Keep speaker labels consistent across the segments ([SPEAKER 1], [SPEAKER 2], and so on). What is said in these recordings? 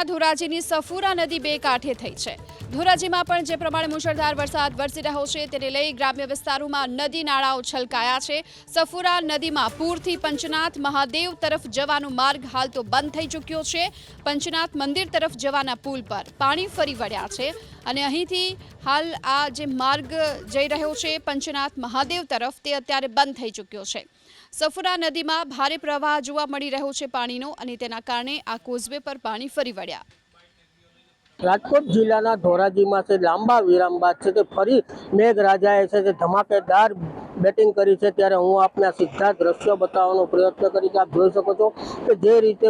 [SPEAKER 1] જિલ્લાના ધોરાજીની સફુરા નદી બે કાંઠે થઈ છે. ધોરાજીમાં પણ જે પ્રમાણે મુશળધાર વરસાદ વરસી રહ્યો છે, તેને લઈ ગ્રામ્ય વિસ્તારોમાં નદી નાળાઓ છલકાયા છે. સફુરા નદીમાં પૂરથી પંચનાથ મહાદેવ તરફ જવાનો માર્ગ હાલ તો બંધ થઈ ચૂક્યો છે. પંચનાથ મંદિર તરફ જવાના પુલ પર પાણી ફરી વળ્યા છે અને અહીંથી હાલ આ જે માર્ગ જઈ રહ્યો છે પંચનાથ મહાદેવ તરફ, તે અત્યારે બંધ થઈ ચૂક્યો છે. સફુરા નદીમાં ભારે પ્રવાહ જોવા મળી રહ્યો છે પાણીનો અને તેના કારણે આ કોઝવે પર પાણી ફરી વળ્યા.
[SPEAKER 2] રાજકોટ જિલ્લાના ધોરાજીમાં છે લાંબા વિરામ બાદ છે તે ફરી મેઘરાજાએ છે તે ધમાકેદાર બેટિંગ કરી છે, ત્યારે હું આપને સીધા દ્રશ્યો બતાવવાનો પ્રયત્ન કરી આપ જોઈ શકો છો કે જે રીતે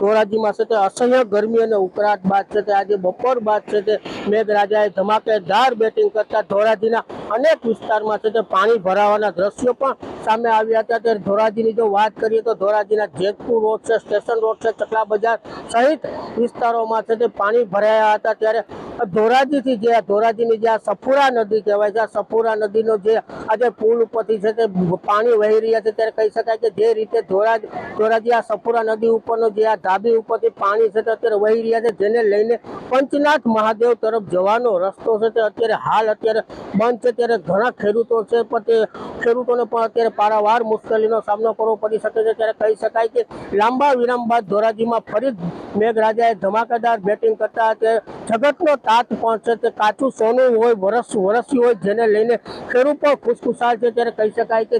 [SPEAKER 2] ધોરાજીમાં છે તે અસહ્ય ગરમી અને ઉકળાટ બાદ છે તે આજે બપોર બાદ છે તે મેઘરાજાએ ધમાકેદાર બેટિંગ કરતા ધોરાજીના અનેક વિસ્તારમાં છે તે પાણી ભરાવાના દ્રશ્યો પણ સામે આવ્યા હતા. ત્યારે ધોરાજીની જો વાત કરીએ તો ધોરાજીના જેતપુર રોડ છે, સ્ટેશન રોડ છે, ચકલા બજાર સહિત વિસ્તારોમાં છે તે પાણી ભરાયા હતા. ત્યારે ધોરાજીથી જે ધોરાજીની જે આ સફુરા નદી કહેવાય છે, આ સફુરા નદીનો જે આજે પુલ ઉપરથી છે તે પાણી વહી રહ્યા છે, ત્યારે કહી શકાય કે જે રીતે ધોરાજ, ધોરાજી આ સફુરા નદી ઉપરનો જે આ ધાબી ઉપરથી પાણી છે તે અત્યારે વહી રહ્યા છે, જેને લઈને પંચનાથ મહાદેવ તરફ જવાનો રસ્તો છે તે અત્યારે હાલ અત્યારે બંધ છે, ત્યારે ઘણા ખેડૂતો છે પણ તે ખેડૂતોને પણ અત્યારે પારાવાર મુશ્કેલીનો સામનો કરવો પડી શકે છે, ત્યારે કહી શકાય કે લાંબા વિરામ બાદ ધોરાજીમાં ફરી મેઘરાજાએ ધમાકેદાર બેટિંગ કરતા તે જગતનો તાત છે તે કાચું સોનું હોય, વરસ વરસ્યું હોય જેને લઈને ખેડૂત પણ ખુશખુશાલ છે. ત્યારે કહી શકાય કે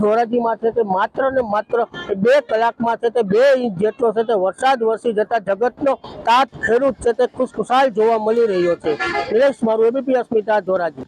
[SPEAKER 2] ધોરાજીમાં છે તે માત્ર ને માત્ર બે કલાકમાં છે તે બે ઇંચ જેટલો છે તે વરસાદ વરસી જતા જગતનો તાત ખેડૂત છે તે ખુશખુશાલ જોવા મળી રહ્યો છે. નિલેશ, મારું એબીપી અસ્મિતા, ધોરાજી.